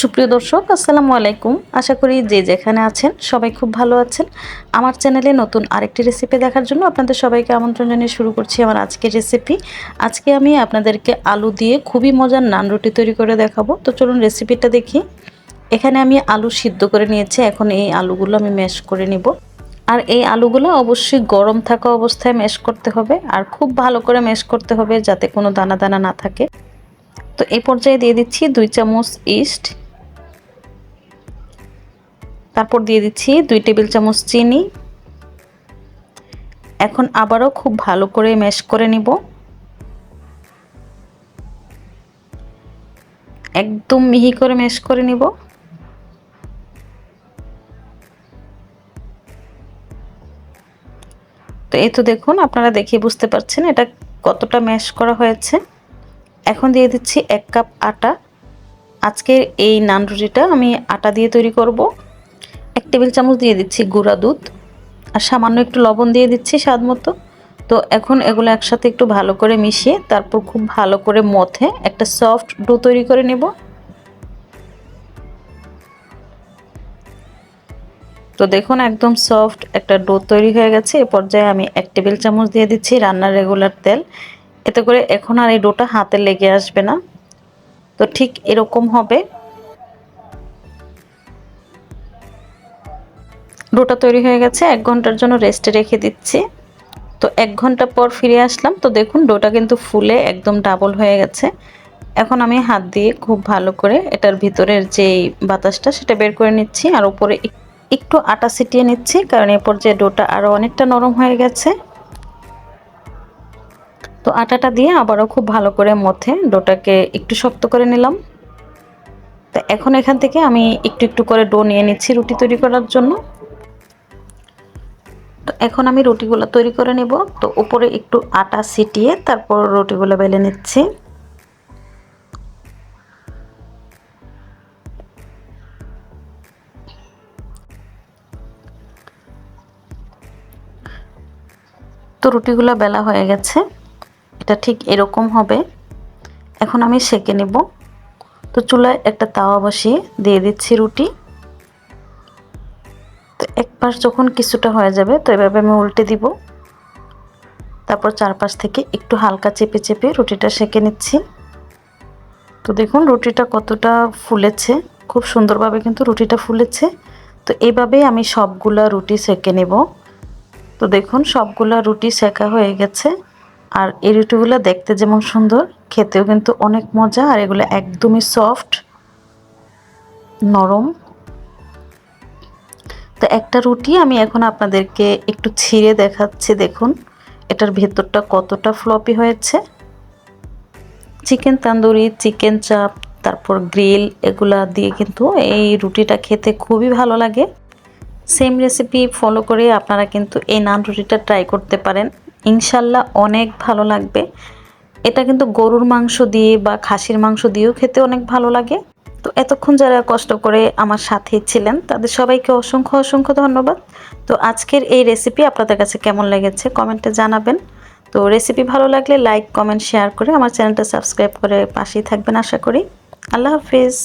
সুপ্রিয় দর্শক, আসসালামু আলাইকুম। আশা করি যে যেখানে আছেন সবাই খুব ভালো আছেন। আমার চ্যানেলে নতুন আরেকটি রেসিপি দেখার জন্য আপনাদের সবাইকে আমন্ত্রণ জানিয়ে শুরু করছি আমার আজকের রেসিপি আজকে আমি আপনাদেরকে আলু দিয়ে খুবই মজার নান রুটি তৈরি করে দেখাবো। তো চলুন রেসিপিটা দেখি। এখানে আমি আলু সিদ্ধ করে নিয়েছি, এখন এই আলুগুলো আমি ম্যাশ করে নিব। আর এই আলুগুলো অবশ্যই গরম থাকা অবস্থায় ম্যাশ করতে হবে আর খুব ভালো করে ম্যাশ করতে হবে যাতে কোনো দানা দানা না থাকে। তো এই পর্যায়ে দিয়ে দিচ্ছি দুই চামচ ইস্ট তারপর দিয়ে দিচ্ছি দুই টেবিল চামচ চিনি। এখন আবারও খুব ভালো করে ম্যাশ করে নিব। একদম মিহি করে ম্যাশ করে নিব। তো এই তো দেখুন, আপনারা দেখে বুঝতে পারছেন এটা কতটা ম্যাশ করা হয়েছে। এখন দিয়ে দিচ্ছি এক কাপ আটা। আজকের এই নান রুটিটা আমি আটা দিয়ে তৈরি করব। এক টেবিল চামচ দিয়ে দিচ্ছি গুঁড়া দুধ আর সামান্য একটু লবণ দিয়ে দিচ্ছি স্বাদ মতো। তো এখন এগুলো একসাথে একটু ভালো করে মিশিয়ে তারপর খুব ভালো করে মথে একটা সফট ডো তৈরি করে নেব। তো দেখুন একদম সফট একটা ডো তৈরি হয়ে গেছে। এ পর্যায়ে আমি এক টেবিল চামচ দিয়ে দিচ্ছি রান্নার রেগুলার তেল। এতে করে এখন আর এই ডোটা হাতে লেগে আসবে না। তো ঠিক এরকম হবে। ডোটা তৈরি হয়ে গেছে, এক ঘণ্টার জন্য রেস্টে রেখে দিচ্ছি। তো এক ঘণ্টা পর ফিরে আসলাম। তো দেখুন, ডোটা কিন্তু ফুলে একদম ডাবল হয়ে গেছে। এখন আমি হাত দিয়ে খুব ভালো করে এটার ভিতরের যেই বাতাসটা, সেটা বের করে নিচ্ছি আর উপরে একটু আটা ছিটিয়ে নিচ্ছি, কারণ এরপর যে ডোটা আরও অনেকটা নরম হয়ে গেছে। তো আটাটা দিয়ে আবারও খুব ভালো করে মথে ডোটাকে একটু শক্ত করে নিলাম। তো এখন এখান থেকে আমি একটু একটু করে ডো নিয়ে নিচ্ছি রুটি তৈরি করার জন্য। এখন আমি রুটিগুলো তৈরি করে নেব। তো উপরে একটু আটা ছিটিয়ে তারপর রুটিগুলো বেলে নিচ্ছি। তো রুটিগুলো বেলা হয়ে গেছে। এটা ঠিক এরকম হবে। এখন আমি সেকে নেব। তো চুলায় একটা তাওয়া বসিয়ে দিয়ে দিচ্ছি রুটি। এক পাশ যখন কিছুটা হয়ে যাবে, তো এভাবে আমি উল্টে দিব। তারপর চারপাশ থেকে একটু হালকা চেপে চেপে রুটিটা সেকে নিচ্ছি। তো দেখুন, রুটিটা কতটা ফুলেছে। খুব সুন্দরভাবে কিন্তু রুটিটা ফুলেছে। তো এইভাবেই আমি সবগুলা রুটি সেকে নেব। তো দেখুন, সবগুলা রুটি সেকা হয়ে গেছে। আর এই রুটিগুলো দেখতে যেমন সুন্দর, খেতেও কিন্তু অনেক মজা। আর এগুলো একদমই সফট নরম। তো একটা রুটি আমি এখন আপনাদেরকে একটু ছিঁড়ে দেখাচ্ছি, দেখুন। এটার ভেতরটা কতটা ফ্লপি হয়েছে। চিকেন তান্দুরি চিকেন চাপ তারপর গ্রিল এগুলা দিয়ে কিন্তু এই রুটিটা খেতে খুবই ভালো লাগে। সেম রেসিপি ফলো করে আপনারা কিন্তু এই নান রুটিটা ট্রাই করতে পারেন। ইনশাল্লাহ অনেক ভালো লাগবে। এটা কিন্তু গরুর মাংস দিয়ে বা খাসির মাংস দিয়েও খেতে অনেক ভালো লাগে। তো এতক্ষণ যারা কষ্ট করে আমার সাথে ছিলেন, তাদের সবাইকে অসংখ্য অসংখ্য ধন্যবাদ। তো আজকের এই রেসিপি আপনাদের কাছে কেমন লেগেছে কমেন্টে জানাবেন। তো রেসিপি ভালো লাগলে লাইক কমেন্ট শেয়ার করে আমার চ্যানেলটা সাবস্ক্রাইব করে পাশেই থাকবেন আশা করি। আল্লাহ হাফিজ।